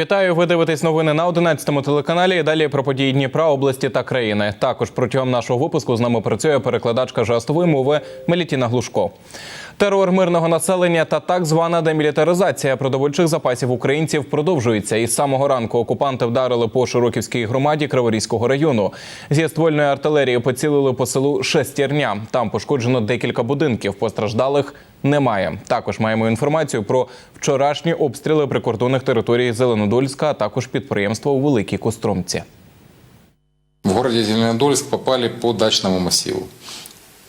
Вітаю. Ви дивитесь новини на 11 телеканалі. І Далі про події Дніпра, області та країни. Також протягом нашого випуску з нами працює перекладачка жестової мови Мелітіна Глушко. Терор мирного населення та так звана демілітаризація продовольчих запасів українців продовжується. Із самого ранку окупанти вдарили по Широківській громаді Криворізького району. Зі ствольної артилерії поцілили по селу Шестірня. Там пошкоджено декілька будинків. Постраждалих немає. Також маємо інформацію про вчорашні обстріли прикордонних територій Зеленодольська, а також підприємства у Великій Костромці. В городе Зеленодольск попали по дачному массиву.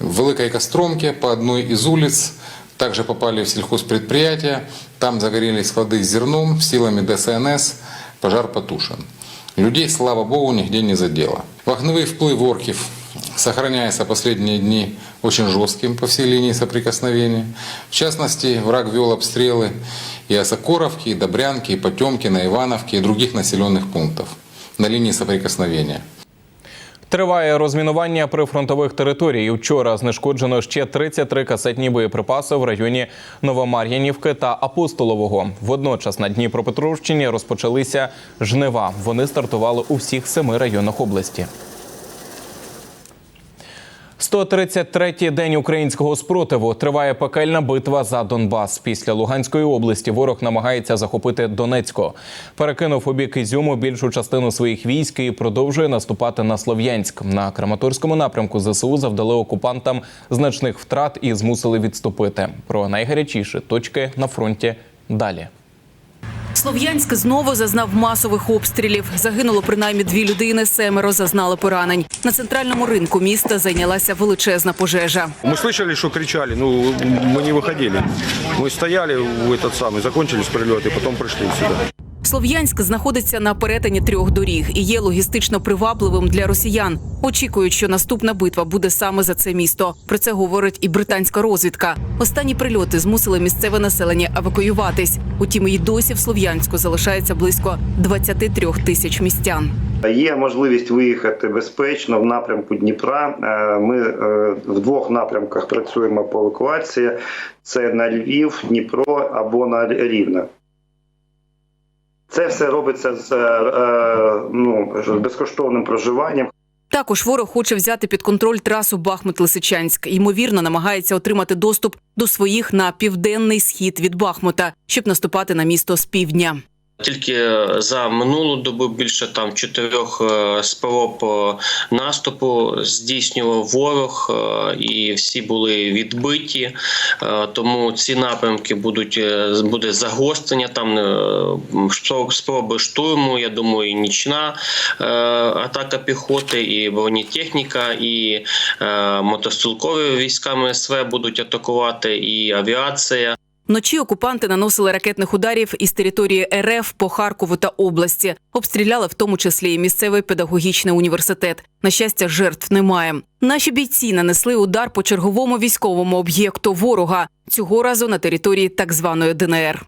В Великой Костромке по одной из улиц также попали в сельхозпредприятие. Там загорелись склады с зерном. Силами ДСНС пожар потушен. Людей, слава богу, нигде не задело. Вогневый вплыв орків сохраняется последние дни очень жестким по всей линии соприкосновения. В частности, враг вел обстрелы и Осокоровки, и Добрянки, и Потемкина, Ивановки, и других населенных пунктов на линии соприкосновения. Триває розмінування прифронтових територій. Вчора знешкоджено ще 33 касетні боєприпаси в районі Новомар'янівки та Апостолового. Водночас на Дніпропетровщині розпочалися жнива. Вони стартували у всіх семи районах області. 133-й день українського спротиву триває пекельна битва за Донбас. Після Луганської області ворог намагається захопити Донецько. Перекинув у бік Ізюму більшу частину своїх військ і продовжує наступати на Слов'янськ. На Краматорському напрямку ЗСУ завдали окупантам значних втрат і змусили відступити. Про найгарячіші точки на фронті далі. Слов'янськ знову зазнав масових обстрілів. Загинуло принаймні дві людини, семеро зазнали поранень. На центральному ринку міста зайнялася величезна пожежа. Мы слышали, что кричали, ну мы не выходили. Мы стояли в этот самый, закончились прилеты, потом пришли сюда. Слов'янськ знаходиться на перетині трьох доріг і є логістично привабливим для росіян. Очікують, що наступна битва буде саме за це місто. Про це говорить і британська розвідка. Останні прильоти змусили місцеве населення евакуюватись. Утім, і досі в Слов'янську залишається близько 23 тисяч містян. Є можливість виїхати безпечно в напрямку Дніпра. Е, Ми е, в двох напрямках працюємо по евакуації: це на Львів, Дніпро або на Рівне. Це все робиться з е, ну, безкоштовним проживанням. Також ворог хоче взяти під контроль трасу Бахмут-Лисичанськ. Ймовірно, намагається отримати доступ до своїх на південний схід від Бахмута, щоб наступати на місто з півдня. Тільки за минулу добу більше там чотирьох е, спроб наступу здійснював ворог, е, і всі були відбиті. Е, Тому ці напрямки будуть буде загострення. Там спроби штурму. Я думаю, і нічна атака піхоти, і бронетехніка, і мотострілкові війська МСВ будуть атакувати, і авіація. Вночі окупанти наносили ракетних ударів із території РФ по Харкову та області. Обстріляли в тому числі і місцевий педагогічний університет. На щастя, жертв немає. Наші бійці нанесли удар по черговому військовому об'єкту ворога цього разу на території так званої ДНР.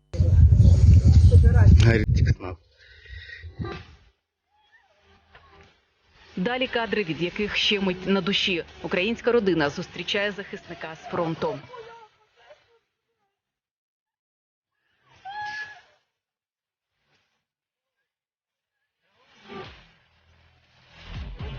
Далі кадри, від яких ще мить на душі. Українська родина зустрічає захисника з фронту.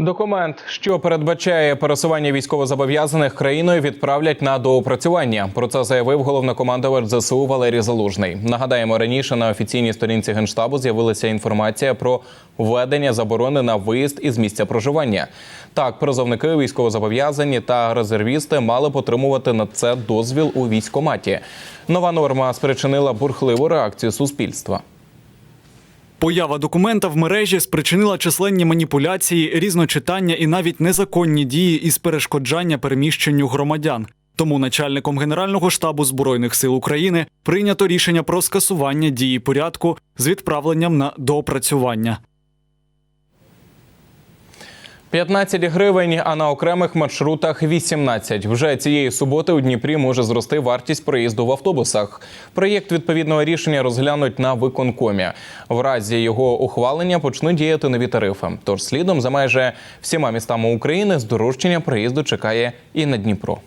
Документ, що передбачає пересування військовозобов'язаних країною, відправлять на доопрацювання. Про це заявив головнокомандувач ЗСУ Валерій Залужний. Нагадаємо, раніше на офіційній сторінці генштабу з'явилася інформація про введення заборони на виїзд із місця проживання. Так, призовники, військовозобов'язані та резервісти мали б отримувати на це дозвіл у військкоматі. Нова норма спричинила бурхливу реакцію суспільства. Поява документа в мережі спричинила численні маніпуляції, різночитання і навіть незаконні дії із перешкоджання переміщенню громадян. Тому начальником Генерального штабу Збройних сил України прийнято рішення про скасування дії порядку з відправленням на доопрацювання. 15 гривень, а на окремих маршрутах 18. Вже цієї суботи у Дніпрі може зрости вартість проїзду в автобусах. Проєкт відповідного рішення розглянуть на виконкомі. В разі його ухвалення почнуть діяти нові тарифи. Тож слідом за майже всіма містами України здорожчання проїзду чекає і на Дніпро.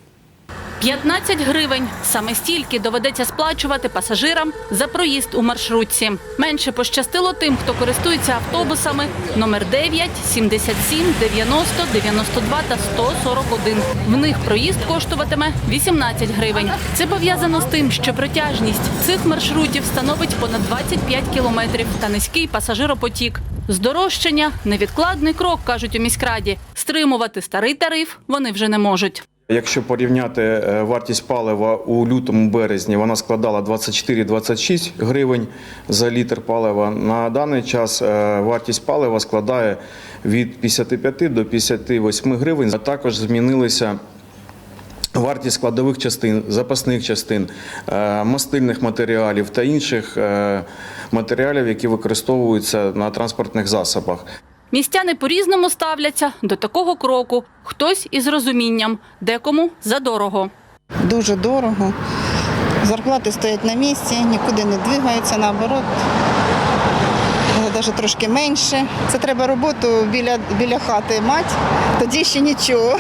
15 гривень. Саме стільки доведеться сплачувати пасажирам за проїзд у маршрутці. Менше пощастило тим, хто користується автобусами номер 9, 77, 90, 92 та 141. В них проїзд коштуватиме 18 гривень. Це пов'язано з тим, що протяжність цих маршрутів становить понад 25 кілометрів та низький пасажиропотік. Здорожчання невідкладний крок, кажуть у міськраді. Стримувати старий тариф вони вже не можуть. Якщо порівняти е, вартість палива у лютому березні, вона складала 24-26 гривень за літр палива. На даний час е, вартість палива складає від 55 до 58 гривень. Також змінилися вартість складових частин, запасних частин, е, мастильних матеріалів та інших матеріалів, які використовуються на транспортних засобах. Містяни по-різному ставляться до такого кроку. Хтось із розумінням, декому задорого. Дуже дорого. Зарплати стоять на місці, нікуди не двигаються, наоборот. Навіть трошки менше. Це треба роботу біля, біля хати мати, тоді ще нічого.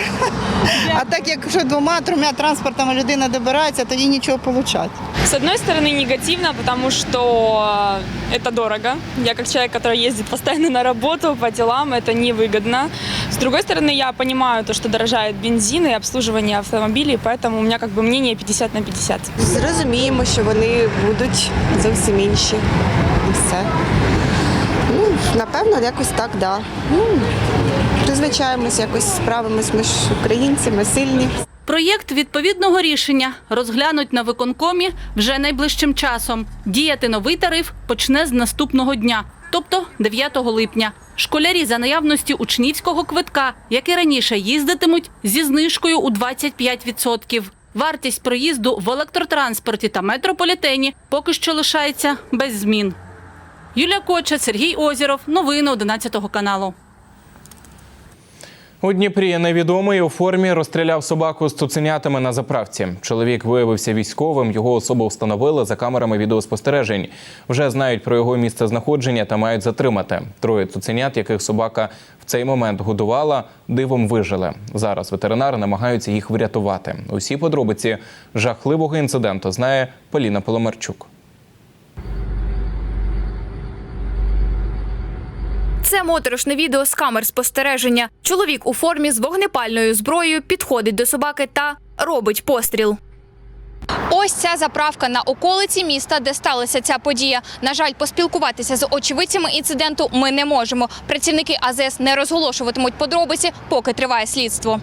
А так, якщо двома-трьома транспортами людина добирається, тоді нічого отримати. С одной стороны негативно, потому что э, это дорого. Я как человек, который ездит постоянно на работу по делам, это невыгодно. С другой стороны, я понимаю то, что дорожает бензин и обслуживание автомобилей, поэтому у меня как бы мнение 50 на 50. Зрозуміємо, що вони будуть зовсім інші. І все. Напевно, якось так, да. Ну, призвичаємось, якось справимось. Ми ж українці, ми сильні. Проєкт відповідного рішення розглянуть на виконкомі вже найближчим часом. Діяти новий тариф почне з наступного дня, тобто 9 липня. Школярі за наявності учнівського квитка, як і раніше їздитимуть зі знижкою у 25%. Вартість проїзду в електротранспорті та метрополітені поки що лишається без змін. Юлія Коча, Сергій Озіров. Новини 11 каналу. У Дніпрі невідомий у формі розстріляв собаку з цуценятами на заправці. Чоловік виявився військовим. Його особу встановили за камерами відеоспостережень. Вже знають про його місце знаходження та мають затримати. Троє цуценят, яких собака в цей момент годувала, дивом вижили. Зараз ветеринари намагаються їх врятувати. Усі подробиці жахливого інциденту знає Поліна Поломарчук. Це моторошне відео з камер спостереження. Чоловік у формі з вогнепальною зброєю підходить до собаки та робить постріл. Ось ця заправка на околиці міста, де сталася ця подія. На жаль, поспілкуватися з очевидцями інциденту ми не можемо. Працівники АЗС не розголошуватимуть подробиці, поки триває слідство.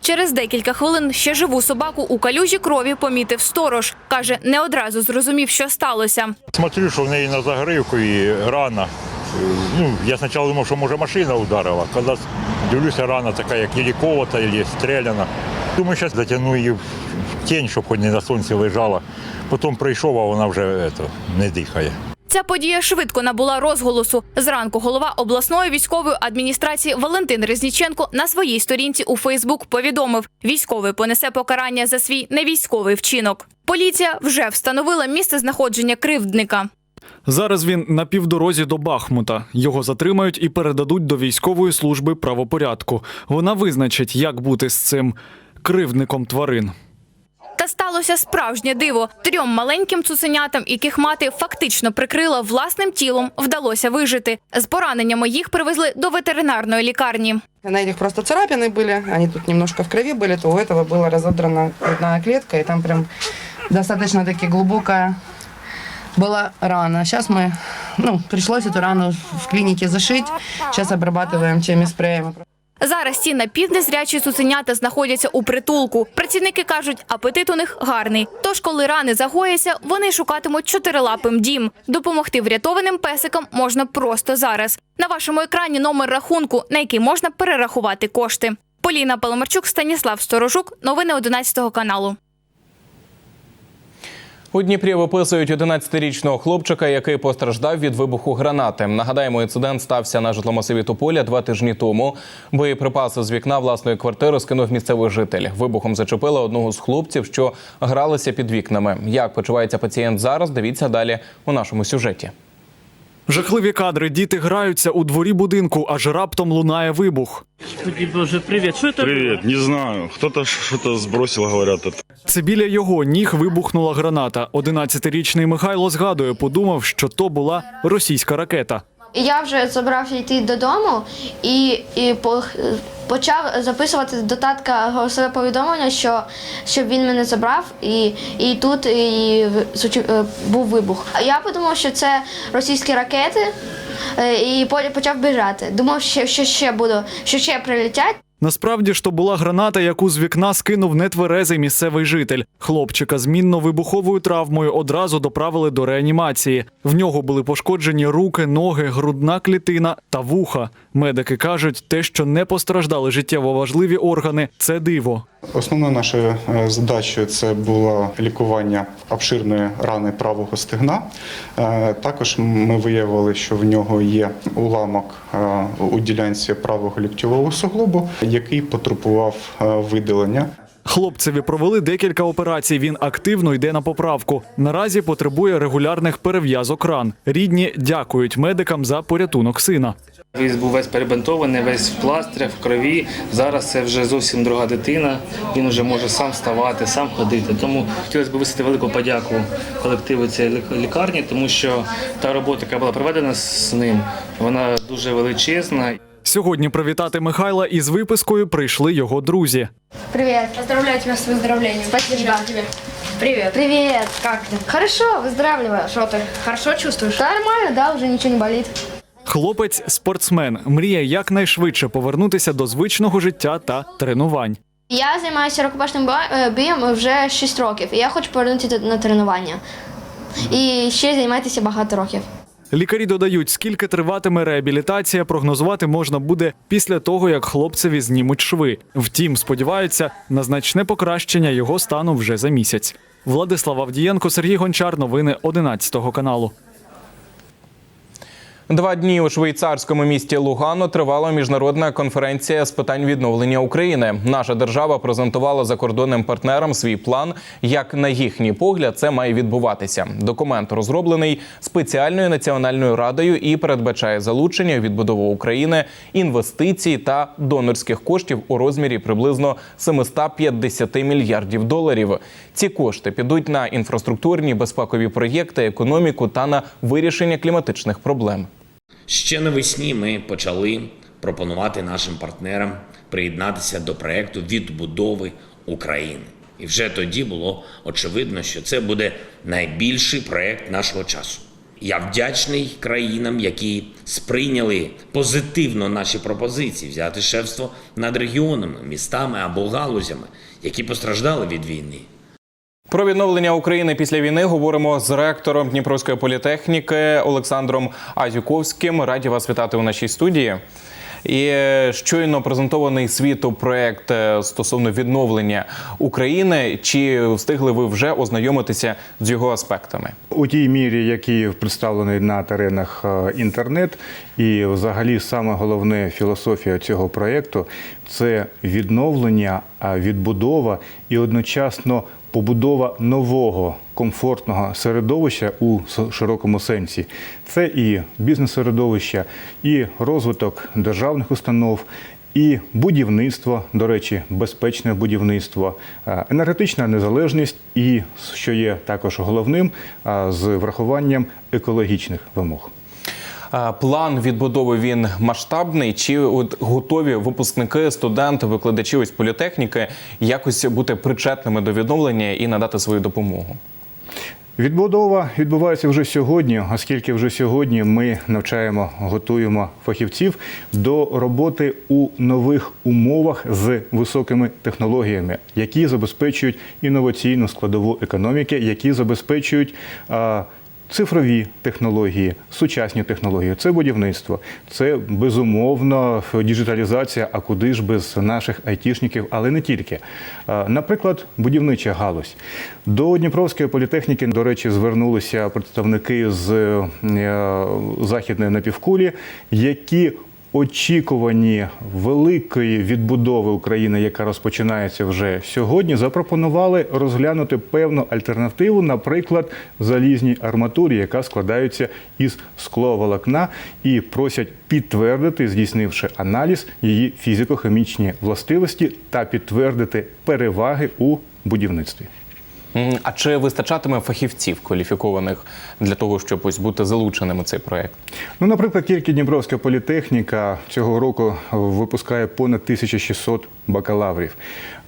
Через декілька хвилин ще живу собаку у калюжі крові помітив сторож. Каже, не одразу зрозумів, що сталося. Смотрю, що в неї на загривку і рана. Ну, я спочатку думав, що може машина ударила. Коли дивлюся, рана така, як і колота, і стріляна. Думаю, зараз затягну її в тінь, щоб хоч не на сонці лежала. Потім прийшов, а вона вже ето, не дихає. Ця подія швидко набула розголосу. Зранку голова обласної військової адміністрації Валентин Резніченко на своїй сторінці у Фейсбук повідомив, військовий понесе покарання за свій невійськовий вчинок. Поліція вже встановила місце знаходження кривдника. Зараз він на півдорозі до Бахмута. Його затримають і передадуть до військової служби правопорядку. Вона визначить, як бути з цим кривдником тварин. Та сталося справжнє диво. Трьом маленьким цуценятам, яких мати фактично прикрила власним тілом, вдалося вижити. З пораненнями їх привезли до ветеринарної лікарні. На этих просто царапины были, они тут немножко в крови были, то у этого была разодрана грудная клетка, и там прям достаточно таки глубокая была рана. Сейчас мы, ну, пришлось эту рану в клинике зашить, сейчас обрабатываем теми спреями. Зараз ці напівнезрячі цуценята знаходяться у притулку. Працівники кажуть, апетит у них гарний. Тож, коли рани загояться, вони шукатимуть чотирилапим дім. Допомогти врятованим песикам можна просто зараз. На вашому екрані номер рахунку, на який можна перерахувати кошти. Поліна Паламарчук, Станіслав Сторожук. Новини 11 каналу. У Дніпрі виписують 11-річного хлопчика, який постраждав від вибуху гранати. Нагадаємо, інцидент стався на житломасиві Тополя два тижні тому. Боєприпаси з вікна власної квартири скинув місцевий житель. Вибухом зачепили одного з хлопців, що гралися під вікнами. Як почувається пацієнт зараз? Дивіться далі у нашому сюжеті. Жахливі кадри. Діти граються у дворі будинку, аж раптом лунає вибух. Боже, привіт. Что это? Привет, не знаю. Хто-то що то сбросил, говорят. Це біля його ніг вибухнула граната. 11-річний Михайло згадує, подумав, що то була російська ракета. І я вже забрався йти додому і, і по- почав записувати до татка голосове повідомлення, що щоб він мене забрав, і, і тут і, е, був вибух. Я подумав, що це російські ракети, е, і почав біжати. Думав, що, що ще буду, що ще прилетять. Насправді ж то була граната, яку з вікна скинув нетверезий місцевий житель. Хлопчика з мінно-вибуховою травмою одразу доправили до реанімації. В нього були пошкоджені руки, ноги, грудна клітина та вуха. Медики кажуть, те, що не постраждали життєво важливі органи, це диво. Основною нашою е, задачею це було лікування обширної рани правого стегна. Е, Також ми виявили, що в нього є уламок е, у ділянці правого ліктьового суглобу, який потребував е, видалення. Хлопцеві провели декілька операцій. Він активно йде на поправку. Наразі потребує регулярних перев'язок ран. Рідні дякують медикам за порятунок сина. Він був весь перебинтований, весь в пластрях, в крові. Зараз це вже зовсім друга дитина. Він вже може сам вставати, сам ходити. Тому хотілося б висити велику подяку колективу цієї лікарні, тому що та робота, яка була проведена з ним, вона дуже величезна. Сьогодні привітати Михайла із випискою прийшли його друзі. Привет. Поздравляю тебя с выздоровлением. Спасибо тебе. Привет. Привет. Как ты? Хорошо, выздоравливаю. Что ты? Хорошо чувствуешь? Да, нормально, да, уже ничего не болит. Хлопець спортсмен мріє якнайшвидше повернутися до звичного життя та тренувань. Я займаюся рукопашним ба- е, бієм вже 6 років, і я хочу повернутися на тренування. І ще займатися багато років. Лікарі додають, скільки триватиме реабілітація, прогнозувати можна буде після того, як хлопцеві знімуть шви. Втім, сподіваються на значне покращення його стану вже за місяць. Владислав Авдієнко, Сергій Гончар. Новини 11 каналу. Два дні у швейцарському місті Лугано тривала міжнародна конференція з питань відновлення України. Наша держава презентувала закордонним партнерам свій план, як на їхній погляд це має відбуватися. Документ розроблений спеціальною національною радою і передбачає залучення відбудову України інвестицій та донорських коштів у розмірі приблизно 750 мільярдів доларів. Ці кошти підуть на інфраструктурні безпекові проєкти, економіку та на вирішення кліматичних проблем. Ще навесні ми почали пропонувати нашим партнерам приєднатися до проекту відбудови України. І вже тоді було очевидно, що це буде найбільший проект нашого часу. Я вдячний країнам, які сприйняли позитивно наші пропозиції взяти шефство над регіонами, містами або галузями, які постраждали від війни. Про відновлення України після війни говоримо з ректором Дніпровської політехніки Олександром Азюковським. Раді вас вітати у нашій студії. І е, щойно презентований світу проект е, стосовно відновлення України. Чи встигли ви вже ознайомитися з його аспектами? У тій мірі, який представлений на теренах е, інтернет, і взагалі саме головне філософія цього проєкту це відновлення, відбудова і одночасно побудова нового комфортного середовища у широкому сенсі. Це і бізнес-середовище, і розвиток державних установ. І будівництво, до речі, безпечне будівництво, е, енергетична незалежність, і що є також головним, е, з врахуванням екологічних вимог. План відбудови він масштабний. Чи от готові випускники, студенти, викладачі ось політехніки якось бути причетними до відновлення і надати свою допомогу? Відбудова відбувається вже сьогодні, оскільки вже сьогодні ми навчаємо, готуємо фахівців до роботи у нових умовах з високими технологіями, які забезпечують інноваційну складову економіки, які забезпечують. а, Цифрові технології, сучасні технології це будівництво, це безумовно діджиталізація. А куди ж без наших айтішників, але не тільки. Наприклад, будівнича галузь. До Дніпровської політехніки, до речі, звернулися представники з е, західної напівкулі, які очікуванні великої відбудови України, яка розпочинається вже сьогодні, запропонували розглянути певну альтернативу, наприклад, залізній арматурі, яка складається із скловолокна, і просять підтвердити, здійснивши аналіз, її фізико-хімічні властивості та підтвердити переваги у будівництві. А чи вистачатиме фахівців кваліфікованих для того, щоб ось бути залученими в цей проект? Ну, наприклад, тільки Дніпровська політехніка цього року випускає понад 1600 бакалаврів.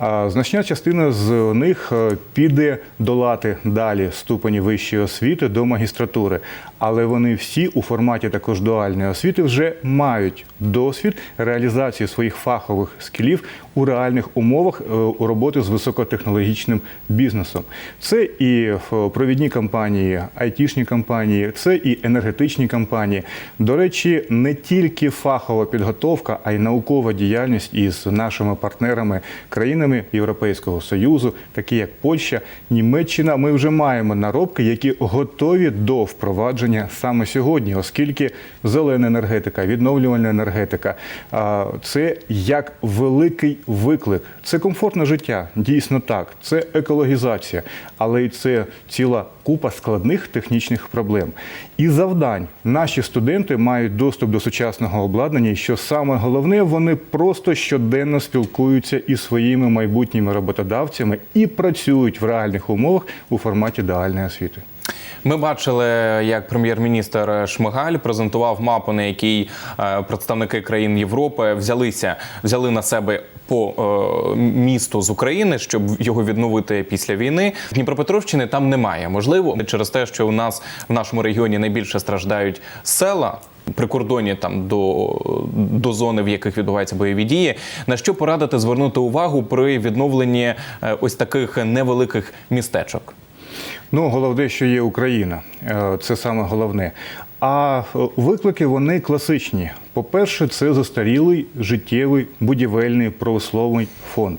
Значна частина з них е, піде долати далі ступені вищої освіти до магістратури. Але вони всі у форматі також дуальної освіти вже мають досвід реалізації своїх фахових скілів у реальних умовах е, у роботи з високотехнологічним бізнесом. Це і е, провідні компанії, айтішні компанії, це і енергетичні компанії. До речі, не тільки фахова підготовка, а й наукова діяльність із нашими партнерами, країнами Європейського Союзу, такі як Польща, Німеччина. Ми вже маємо наробки, які готові до впровадження саме сьогодні, оскільки зелена енергетика, відновлювальна енергетика це як великий виклик. Це комфортне життя, дійсно так. Це екологізація, але й це ціла купа складних технічних проблем. І завдань наші студенти мають доступ до сучасного обладнання, і що саме головне, вони просто щоденно спілкуються із своїми майбутніми роботодавцями і працюють в реальних умовах у форматі дуальної освіти. Ми бачили, як прем'єр-міністр Шмигаль презентував мапу, на якій е, представники країн Європи взялися, взяли на себе по е, місту з України, щоб його відновити після війни. Дніпропетровщини там немає. Можливо, через те, що у нас в нашому регіоні найбільше страждають села. Прикордонні там до, до зони, в яких відбуваються бойові дії, на що порадити звернути увагу при відновленні е, ось таких невеликих містечок? Ну, головне, що є Україна, Е, це саме головне. А е, виклики вони класичні. По-перше, це застарілий життєвий будівельний промисловий фонд.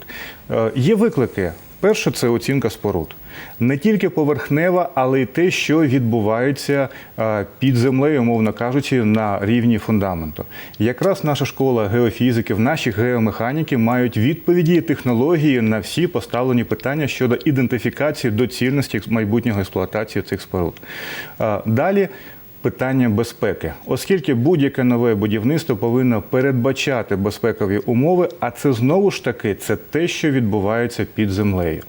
Е, Є виклики. Перше це оцінка споруд. Не тільки поверхнева, але й те, що відбувається е, під землею, умовно кажучи, на рівні фундаменту. Якраз наша школа геофізиків, наші геомеханіки мають відповіді і технології на всі поставлені питання щодо ідентифікації доцільності майбутнього експлуатації цих споруд. Далі питання безпеки, оскільки будь-яке нове будівництво повинно передбачати безпекові умови, а це знову ж таки це те, що відбувається під землею.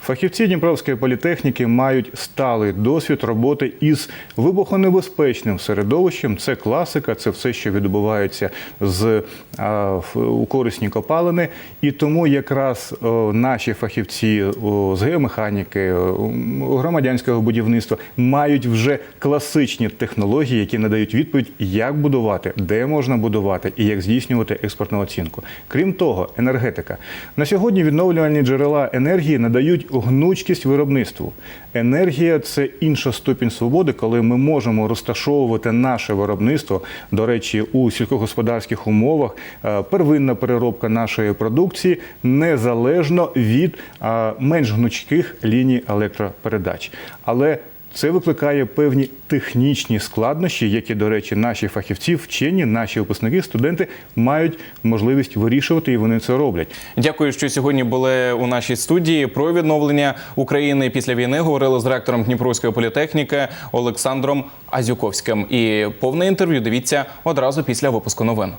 Фахівці Дніпровської політехніки мають сталий досвід роботи із вибухонебезпечним середовищем. Це класика, це все, що відбувається з а, у корисні копалини. І тому якраз о, наші фахівці о, з геомеханіки, о, громадянського будівництва мають вже класичні технології, які надають відповідь, як будувати, де можна будувати і як здійснювати експортну оцінку. Крім того, енергетика на сьогодні відновлювальні джерела енергії надають гнучкість виробництву. Енергія це інша ступінь свободи, коли ми можемо розташовувати наше виробництво. До речі, у сільськогосподарських умовах е, первинна переробка нашої продукції незалежно від е, менш гнучких ліній електропередач. Але це викликає певні технічні складнощі, які, до речі, наші фахівці, вчені, наші випускники, студенти мають можливість вирішувати, і вони це роблять. Дякую, що сьогодні були у нашій студії. Про відновлення України після війни говорили з ректором Дніпровської політехніки Олександром Азюковським. І повне інтерв'ю дивіться одразу після випуску новин.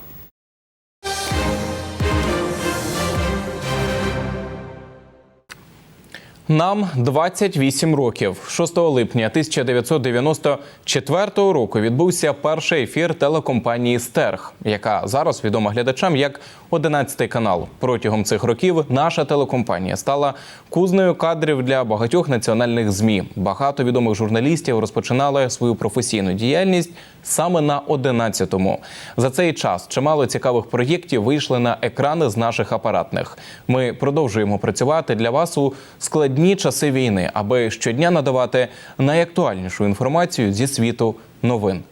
Нам 28 років. 6 липня 1994 року відбувся перший ефір телекомпанії Стерг, яка зараз відома глядачам як 11 канал. Протягом цих років наша телекомпанія стала кузнею кадрів для багатьох національних змі. Багато відомих журналістів розпочинали свою професійну діяльність саме на 11-му. За цей час чимало цікавих проєктів вийшли на екрани з наших апаратних. Ми продовжуємо працювати для вас у складні часи війни, аби щодня надавати найактуальнішу інформацію зі світу новин.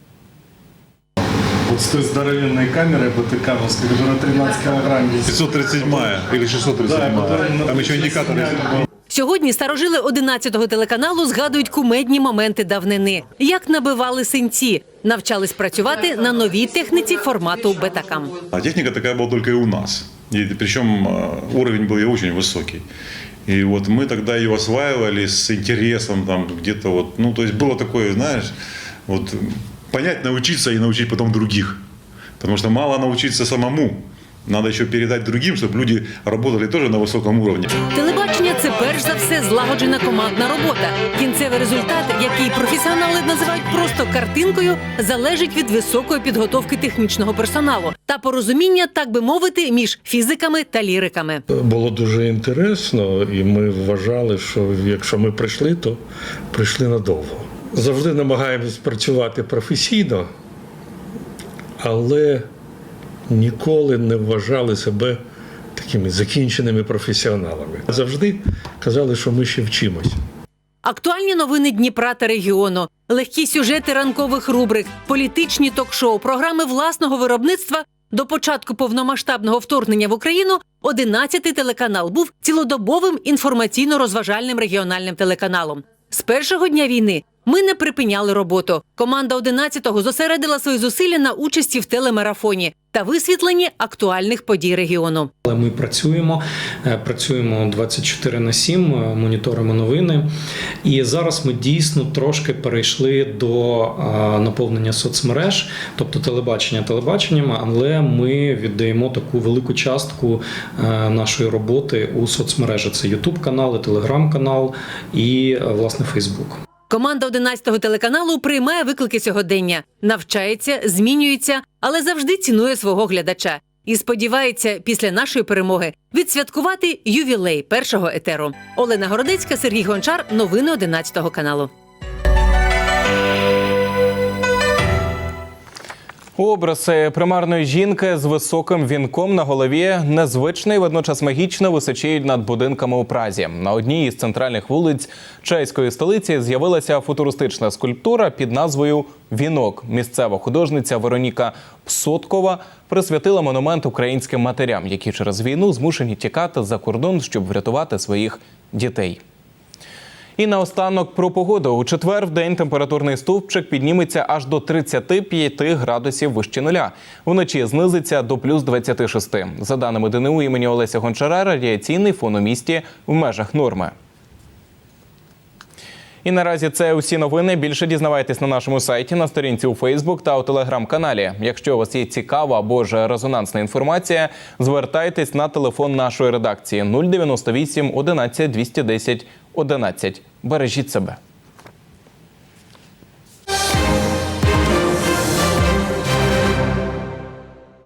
Вот с той здоровенной камерой БТКовской, которая 13 килограмм весит. 537 или 637 Да, которая на Там еще 537 индикатор есть. Сьогодні старожили 11-го телеканалу згадують кумедні моменти давнини, як набивали синці, навчались працювати на новій техніці формату бетакам. А техника такая была только и у нас. И причем э, уровень был и очень высокий. И вот мы тогда ее осваивали с интересом, там где-то вот, ну, то есть было такое, знаешь, вот понять, научиться и научить потом других. Потому что мало научиться самому. Надо еще передать другим, чтобы люди работали тоже на высоком уровне. Телебачення це перш за все злагоджена командна робота. Кінцевий результат, який професіонали називають просто картинкою, залежить від високої підготовки технічного персоналу та порозуміння, так би мовити, між фізиками та ліриками. Було дуже інтересно, і ми вважали, що якщо ми прийшли, то прийшли надовго. Завжди намагаємось працювати професійно, але ніколи не вважали себе такими закінченими професіоналами. Завжди казали, що ми ще вчимось. Актуальні новини Дніпра та регіону, легкі сюжети ранкових рубрик, політичні ток-шоу, програми власного виробництва. До початку повномасштабного вторгнення в Україну 11-й телеканал був цілодобовим інформаційно-розважальним регіональним телеканалом. З першого дня війни ми не припиняли роботу. Команда 11-го зосередила свої зусилля на участі в телемарафоні та висвітленні актуальних подій регіону. Але ми працюємо, е, працюємо 24 на 7, е, моніторимо новини. І зараз ми дійсно трошки перейшли до е, наповнення соцмереж, тобто телебачення телебаченням, але ми віддаємо таку велику частку нашої роботи у соцмережі. Це YouTube канали, Telegram канал і власне Facebook. Команда 11-го телеканалу приймає виклики сьогодення, навчається, змінюється, але завжди цінує свого глядача. І сподівається, після нашої перемоги відсвяткувати ювілей першого етеру. Олена Городецька, Сергій Гончар. Новини 11-го каналу. Образ е, примарної жінки з високим вінком на голові незвичний, водночас магічно височіють над будинками у Празі. На одній із центральних вулиць чеської столиці з'явилася футуристична скульптура під назвою Вінок. Місцева художниця Вероніка Псоткова присвятила монумент українським матерям, які через війну змушені тікати за кордон, щоб врятувати своїх дітей. І наостанок про погоду. У четвер в день температурний стовпчик підніметься аж до 35 градусів вище нуля. Вночі знизиться до плюс 26. За даними ДНУ імені Олеся Гончара, радіаційний фон у місті в межах норми. І наразі це усі новини. Більше дізнавайтесь на нашому сайті, на сторінці у Фейсбук та у телеграм-каналі. Якщо у вас є цікава або ж резонансна інформація, звертайтесь на телефон нашої редакції 098 11 210 11. Бережіть себе.